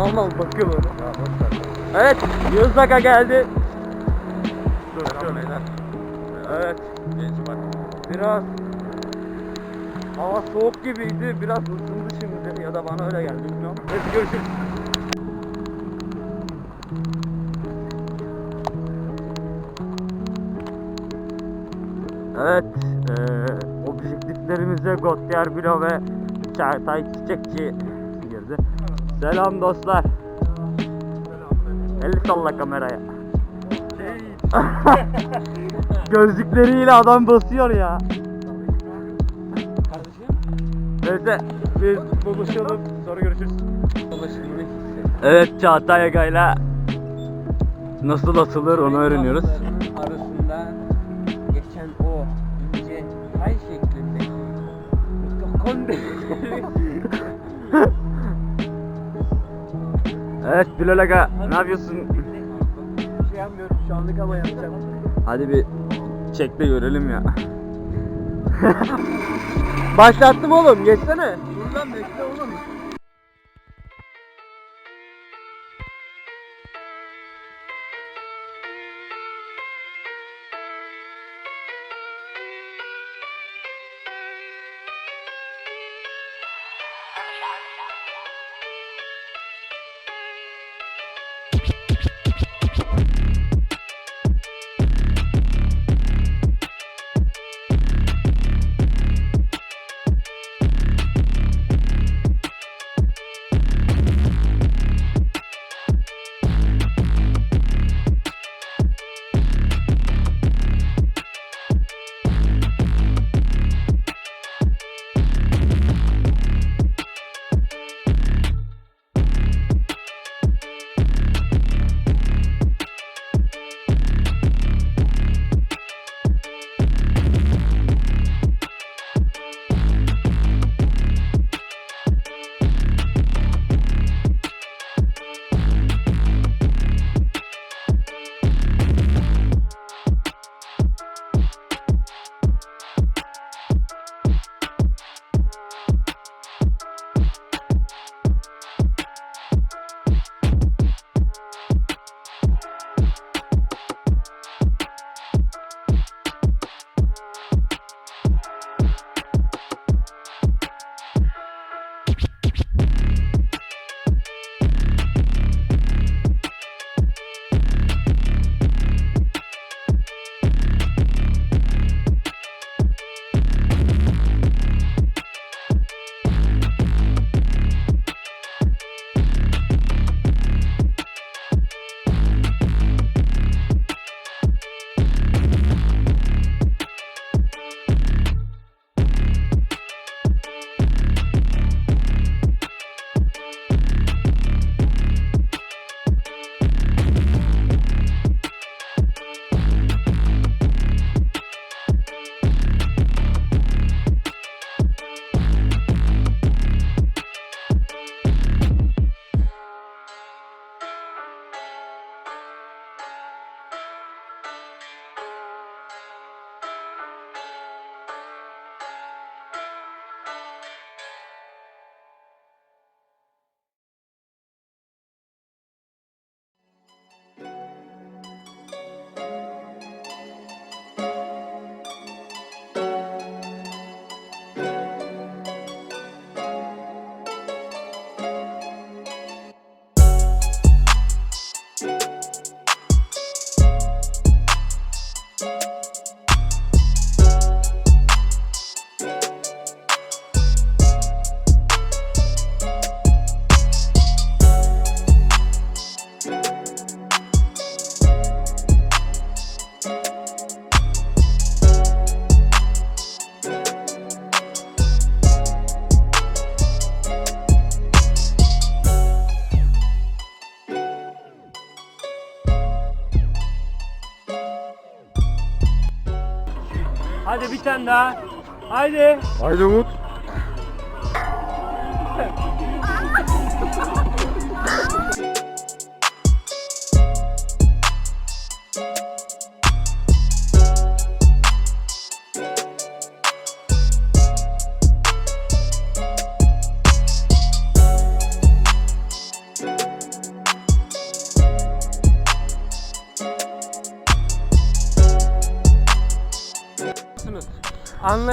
mal mal bakıyor böyle. Ya boş ver. Evet, Yağız Aga geldi. Dur, dur. Evet. Genç bak. Biraz Hava soğuk gibiydi. Biraz ısındı şimdi ya da bana öyle geldi bilmiyorum. Hadi görüşürüz. Evet, eee objektiflerimize Gotyer Bilo ve Çağatay Çiçekçi girdi. Selam dostlar. El salla kameraya. Gözlükleriyle adam basıyor ya. Neyse biz buluşalım sonra görüşürüz. Evet Çağatay Aga'yla nasıl atılır onu öğreniyoruz. arasında geçen o ince ay şeklindeki mitokondri Evet Bilal Aga ne yapıyorsun? şey yapmıyorum şu anlık ama yapacağım. Hadi bir çek de görelim ya. Başlattım oğlum geçsene. Dur lan bekle oğlum. Hadi bir tane daha. Haydi. Haydi Umut.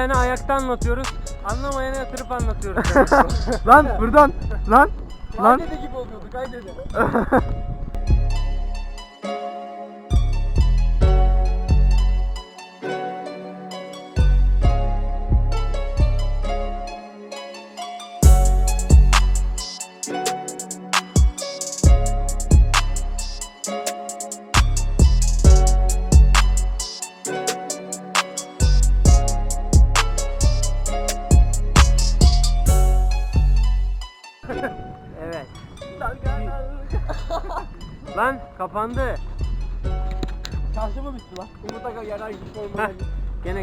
Anlayana ayakta anlatıyoruz. Anlamayana yatırıp anlatıyoruz. lan buradan lan lan. Kaydede gibi oluyordu kaydede.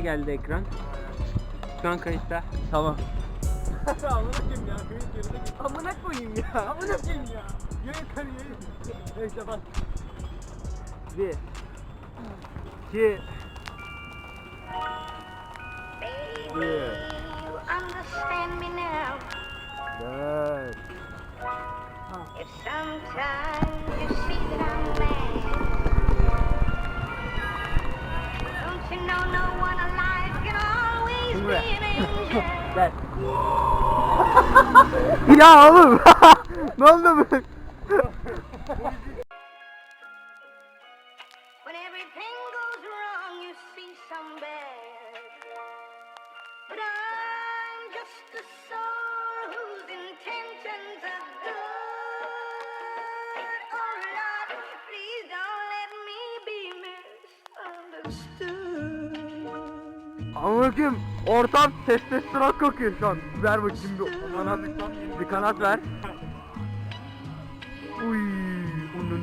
geldi ekran. Şu an kayıtta. Tamam. Amına koyayım ya. Köyün geride git. Amına koyayım ya. Amına koyayım ya. Yürü yukarı yürü. Neyse bak. Bir. İki. Baby, you understand me now. Dört. If sometimes you see that I'm Gel. ya oğlum. ne oldu bu? Ortam testosteron kokuyor şu an. Ver bakayım bir kanat. Bir kanat ver. Uy, onun.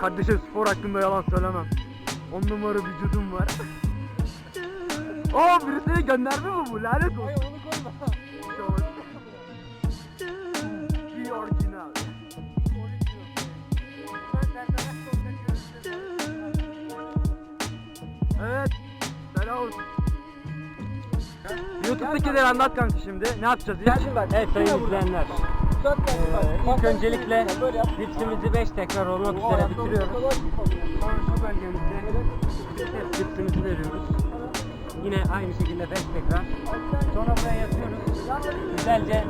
Kardeşim spor hakkında yalan söylemem. On numara vücudum var. Aa birisine gönderme mi bu? Lanet olsun. Hayır onu koyma. Bir orijinal. Evet. Selam olsun. YouTube'dakileri anlat kanka şimdi. Ne yapacağız? Geldin bak. Evet sayın izleyenler. Ee, ilk öncelikle dipsimizi 5 tekrar olmak üzere bitiriyoruz. oluyor. Sonra şu bölgemizde dipsimizi veriyoruz. Yine aynı şekilde 5 tekrar. Sonra buraya yatıyoruz. Güzelce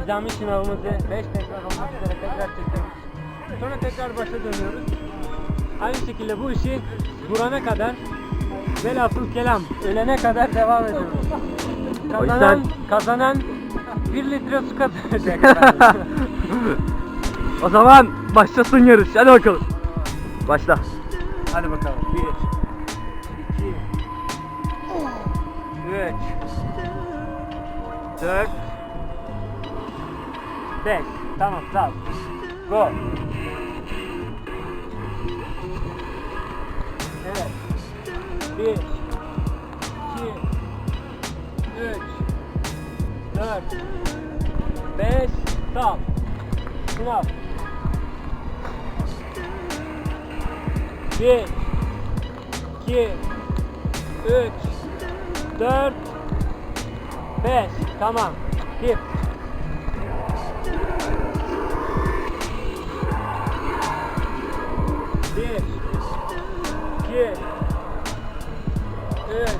nizami şınavımızı 5 tekrar olmak üzere tekrar çekiyoruz. Sonra tekrar başa dönüyoruz. Aynı şekilde bu işi durana kadar velhasıl kelam ölene kadar devam ediyoruz. Kazanan, kazanan 1 litre su kazanacak. o zaman başlasın yarış. Hadi bakalım. Başla. Hadi bakalım. 1 2 3 4 5 Tamam sağ ol. Go. 1 2 3 4 5 Sağ ol. Sınav. 1 2 3 4 5 Tamam. Git. Bir, iki, üç,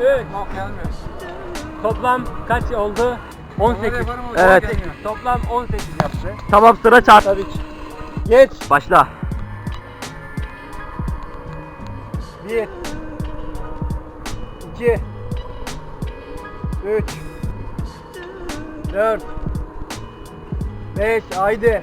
üç. Toplam kaç oldu? 18. Evet. Toplam 18 yaptı. Tamam sıra çarp. Tabii ki. Geç. Başla. 1 2 3 4 5 haydi.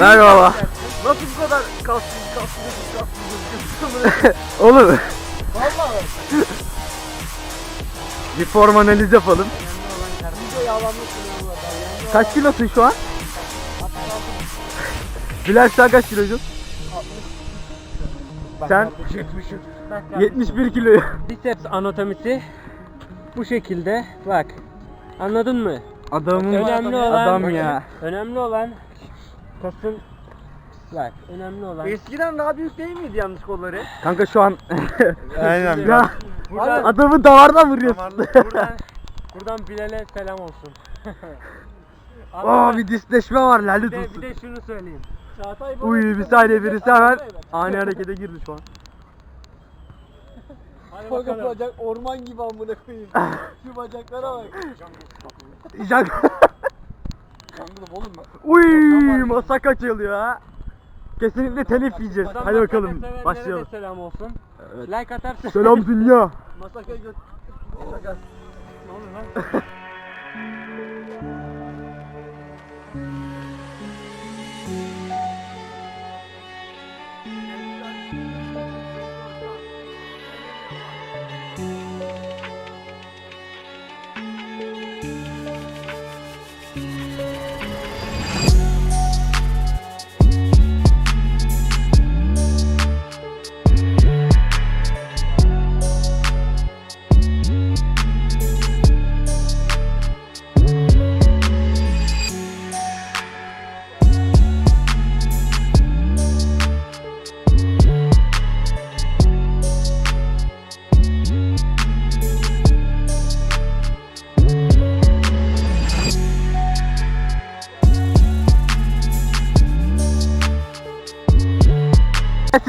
Merhaba. Nasıl bu kadar kaslı kaslı kaslı kaslı Oğlum Valla bir form analiz yapalım. Kaç kilosun şu an? Bilal sen kaç kilosun? Sen 71 kilo. Biceps anatomisi bu şekilde. Bak. Anladın mı? Adamın Önemli olan adam ya. Önemli olan kasın Bak önemli olan Eskiden daha büyük değil miydi yanlış kolları? Kanka şu an Aynen. ya Buradan- adamı damardan vuruyorsun. buradan buradan Bilal'e selam olsun. Aa bir disleşme var lanet olsun. bir de şunu söyleyeyim. Çağatay. Uy bir saniye birisi hemen ani harekete girdi şu an. Hadi bakalım. bacak orman gibi amına koyayım. Şu bacaklara bak. Jack. Kanka oğlum bak. Uy masa kaçılıyor ha. Kesinlikle telif yiyeceğiz. Hadi bakalım başlayalım. de selam olsun. Evet. Like atarsan. Selam dünya. Masaka göt. Şaka. Ne oluyor lan?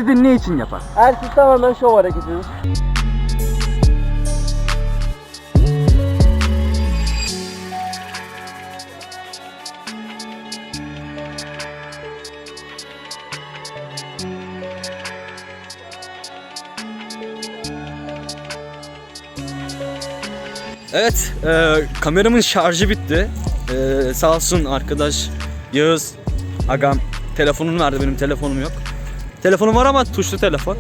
Sizin ne için yapar? Ersiz tamamen şov hareketi. Evet, e, kameramın şarjı bitti. E, sağ olsun arkadaş Yağız Agam telefonunu verdi benim telefonum yok. Telefonum var ama tuşlu telefon.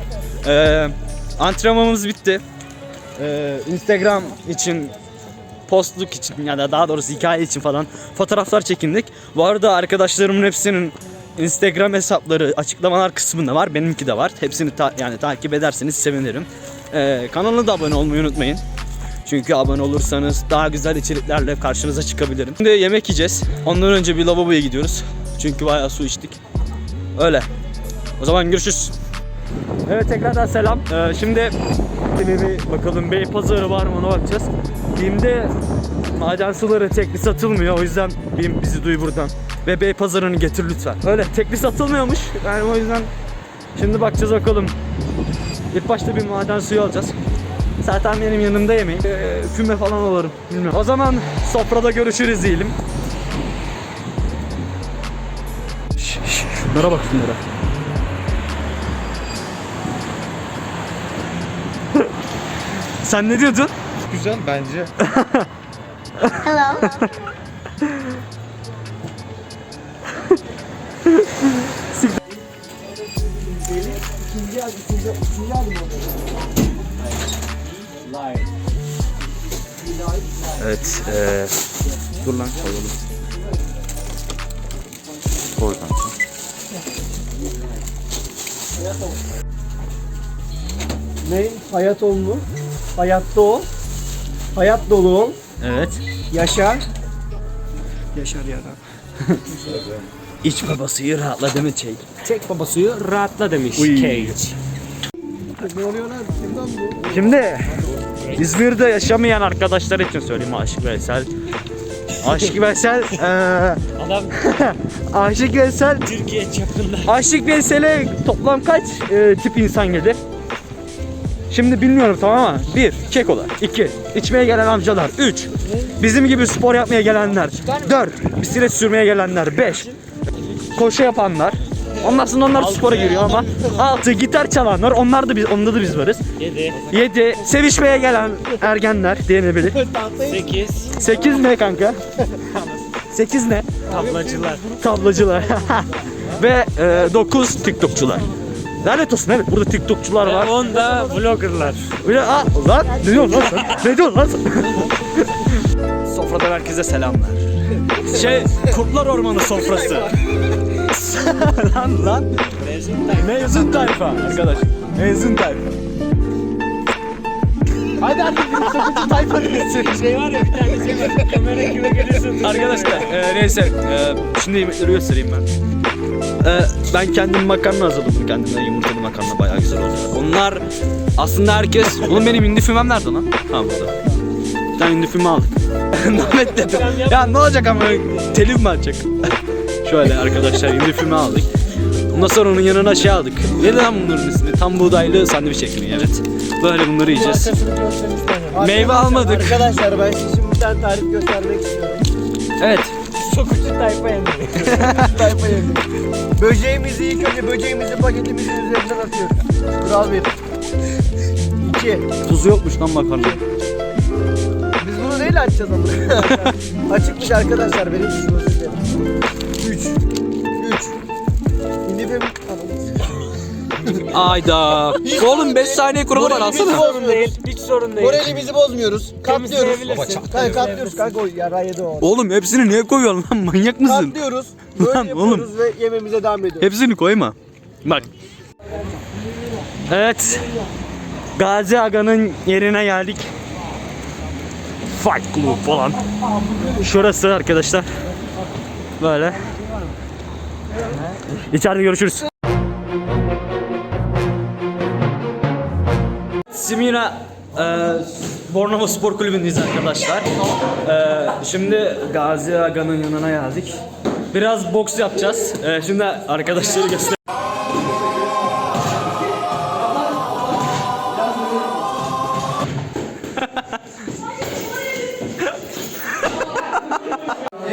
E, antrenmanımız bitti. E, Instagram için postluk için ya da daha doğrusu hikaye için falan fotoğraflar çekindik. Bu arada arkadaşlarımın hepsinin Instagram hesapları açıklamalar kısmında var. Benimki de var. Hepsini ta- yani takip ederseniz sevinirim. E, kanalına da abone olmayı unutmayın. Çünkü abone olursanız daha güzel içeriklerle karşınıza çıkabilirim. Şimdi yemek yiyeceğiz. Ondan önce bir lavaboya gidiyoruz. Çünkü bayağı su içtik. Öyle. O zaman görüşürüz. Evet tekrardan selam. Ee, şimdi bir bakalım Bey pazarı var mı ona bakacağız. BİM'de maden suları tekli satılmıyor. O yüzden BİM bizi duy buradan. Ve Bey pazarını getir lütfen. Öyle tekli satılmıyormuş. Yani o yüzden şimdi bakacağız bakalım. İlk başta bir maden suyu alacağız. Zaten benim yanımda yemeğim. Ee, füme falan alırım. Bilmiyorum. O zaman sofrada görüşürüz diyelim. Şş, şş, Şunlara bak şunlara. Sen ne diyordun? Güzel bence. Hello. Evet. eee dur lan koyalım. Koy kanka. Ne? Hayat ol mu? Hayatta ol. Hayat dolu ol. Evet. Yaşar. Yaşar ya da. İç babası rahatla deme şey. Çek baba suyu rahatla demiş Uy. Cage. Ne oluyor lan? Kimden bu? Şimdi İzmir'de yaşamayan arkadaşlar için söyleyeyim Aşık Veysel. Aşık Veysel. eee Adam Aşık Veysel. Türkiye çapında. Aşık Veysel'e toplam kaç eee, tip insan gelir? Şimdi bilmiyorum tamam ama bir kekolar, iki içmeye gelen amcalar, üç bizim gibi spor yapmaya gelenler, dört bisiklet sürmeye gelenler, beş koşu yapanlar. Ondan sonra onlar spora giriyor ama altı gitar çalanlar onlar da biz onda da biz varız. 7, 7 sevişmeye gelen ergenler denebilir. 8, 8 ne kanka? 8 ne? tablacılar. Tablacılar. Ve 9 TikTokçular. Lanet olsun evet burada TikTokçular var. 10 da vloggerlar. De aa, lan ne diyorsun lan sen? Ne diyorsun lan sen? Sofradan herkese selamlar. Şey Kurtlar Ormanı sofrası. lan lan. Mezun tayfa arkadaş. Mezun tayfa. Hadi hadi bir tayfa desin. Şey var ya bir tane şey var. Kamera kime geliyorsun? Arkadaşlar e, neyse e, şimdi yemekleri göstereyim ben. E, ben kendim makarna hazırladım kendime yumurtalı makarna bayağı güzel oldu. Onlar aslında herkes... Oğlum benim hindi fümem nerede lan? Ha burada. Bir tane hindi füme aldık. Nahmet dedim. Ya ne olacak ama telif mi atacak? Şöyle arkadaşlar hindi füme aldık. Ondan sonra onun yanına şey aldık. Ne lan bunların ismi? Tam buğdaylı sandviç ekmeği evet. Böyle bunları yiyeceğiz. Meyve almadık. Arkadaşlar ben size şimdi bir tane tarif göstermek istiyorum. Evet. Sokucu tayfa yemeği. Tayfa yedim. Böceğimizi ilk önce böceğimizi paketimizin üzerinden atıyoruz. Kural bir. İki. Tuzu yokmuş lan makarna. Biz bunu neyle açacağız ama? Açıkmış arkadaşlar benim özür dilerim. Üç. Üç. Şimdi bir... Ayda. Oğlum 5 saniye kuralı var alsana. Hiç sorun değil. Moralimizi bozmuyoruz. Katlıyoruz. Temizleyebilirsin. Kanka katlıyoruz kanka o yara yedi o. Oğlum hepsini niye koyuyorsun lan manyak mısın? Katlıyoruz. Böyle Lan yapıyoruz ve yememize devam ediyoruz. Hepsini koyma. Bak. Evet. Gazi Aga'nın yerine geldik. Fight Club falan. Şurası arkadaşlar. Böyle. İçeride görüşürüz. Simina e, Bornova Spor Kulübü'ndeyiz arkadaşlar. E, şimdi Gazi Aga'nın yanına geldik. Biraz boks yapacağız. E, şimdi arkadaşları göster.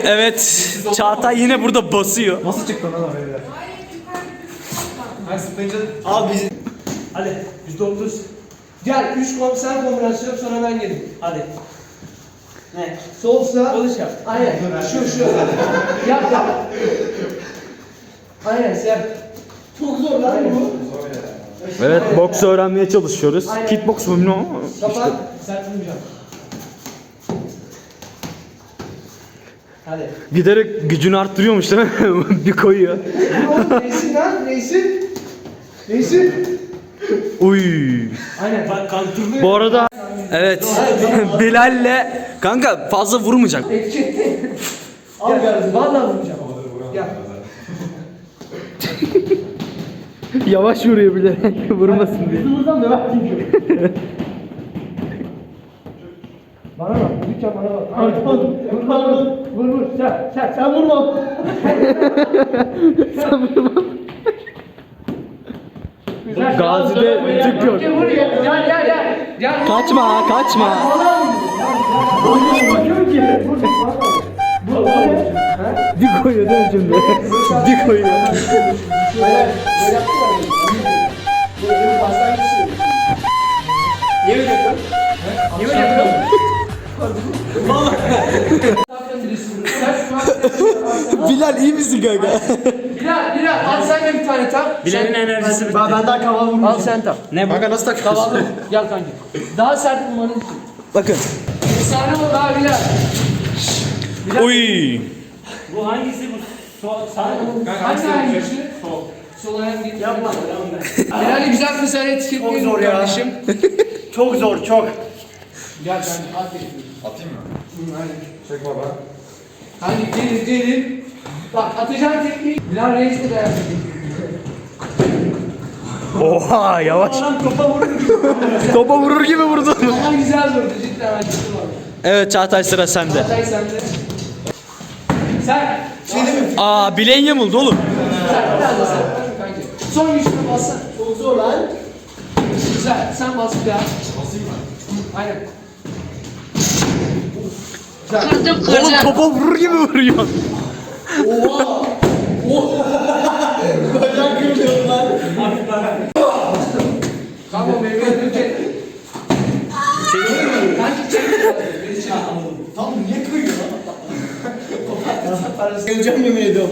Evet, Çağatay yine burada basıyor. Nasıl çıktı lan oraya? Al bizi. Hadi %30. Gel 3 komiser kombinasyon sonra ben geleyim. Hadi. Ne? Sol sağ. Çalış yap. Aynen. Şu şu. yap yap. Aynen sen. Çok zor lan bu. Evet, boks öğrenmeye çalışıyoruz. Kickbox mu bilmiyorum ama. Kapat. Sert vurmayacağım. Hadi. Giderek gücünü arttırıyormuş değil mi? bir koyuyor. Neysin lan? Neysin? Neysin? Uy. Aynen. Bak kantırlı. Bu arada evet Bilal'le kanka fazla vurmayacak. Al gel. Vallahi vuracağım. Gel. Yavaş vuruyor bile vurmasın diye. Da bak çünkü. Bana bak, lütfen bana bak. Pardon, pardon. Vur vur, sen, sen, sen vurma. Gazi'de tık yok. Gel gel gel. Gel. Kaçma kaçma. Bir koyuyor değil mi şimdi? Bir koyuyor. Niye öyle yapıyorsun? Niye öyle yapıyorsun? Bilal iyi misin kanka? Bilal, Bilal, al sen de bir tane tak. Bilal'in enerjisi bitti. Ben daha kaval vurmayacağım. Al sen tak. Ne bu? Kanka nasıl takıyorsun? Kaval vur. Gel kanki. Daha sert vurmanın için. Bakın. Bir saniye vur daha Bilal. Uy. Bu hangisi bu? Sol, sağ mı? Hangi hangisi? Sol. Sol ayak git. Yapma. Bilal'i güzel bir saniye etiketleyin Çok zor ya. kardeşim. Çok zor, çok. Gel kanki at. Atayım mı? Hı, aynen. Çek baba. Kanki gelin gelin. Bak atacağın tekniği. Bilal Reis de dayak Oha yavaş. Topa vurur gibi vurdu. Ama güzel vurdu cidden acıttı bana. Evet Çağatay sıra sende. Hatay sende. Sen. Aa bileğin yamuldu oğlum. Sen biraz da sen. Son güçlü bassana. Çok zor lan. Güzel. Sen bas bir daha. Aynen. Oğlum topa vurur gibi vuruyor. Tamam benim önce. Kanki çek. Beni çek. Tam niye kıyıyor lan? Seveceğim yemin ediyorum.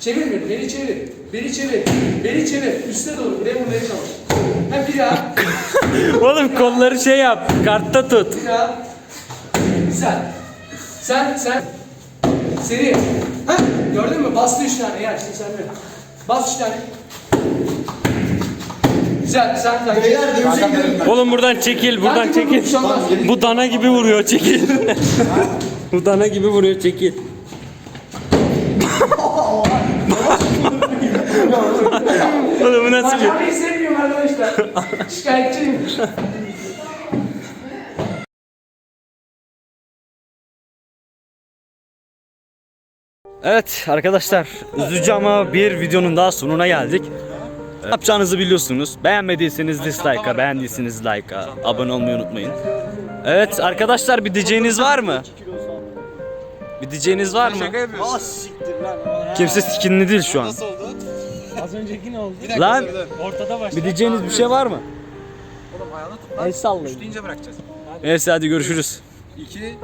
Çevir beni, beni çevir. Beni çevir. Beni çevir. Üste doğru. Buraya vurmaya çalış. Hem bir daha. Oğlum kolları şey yap. Kartta tut. Bir daha. Güzel. Sen, sen. Seri. Heh, gördün mü? Bastı üç tane. Ya şimdi sen de. Bas üç tane. Güzel, sen kanki. Beyler dövüşe gidelim. Oğlum buradan çekil, buradan vur, çekil. olmaz. Bu dana gibi vuruyor, çekil. Bu dana gibi vuruyor, çekil. Oğlum bu nasıl bir... Bacağımı sevmiyorum arkadaşlar. Şikayetçiyim. Evet arkadaşlar, üzücü ama bir videonun daha sonuna geldik. Ne yapacağınızı biliyorsunuz. Beğenmediyseniz dislike'a, beğendiyseniz like'a, abone olmayı unutmayın. Evet arkadaşlar bir diyeceğiniz var mı? Bir diyeceğiniz var mı? Ah siktir lan. Kimse skinli değil şu an. Az önceki ne oldu? Lan Ortada başladı. bir diyeceğiniz bir şey var mı? El sallayın. deyince bırakacağız. Neyse hadi görüşürüz. İki,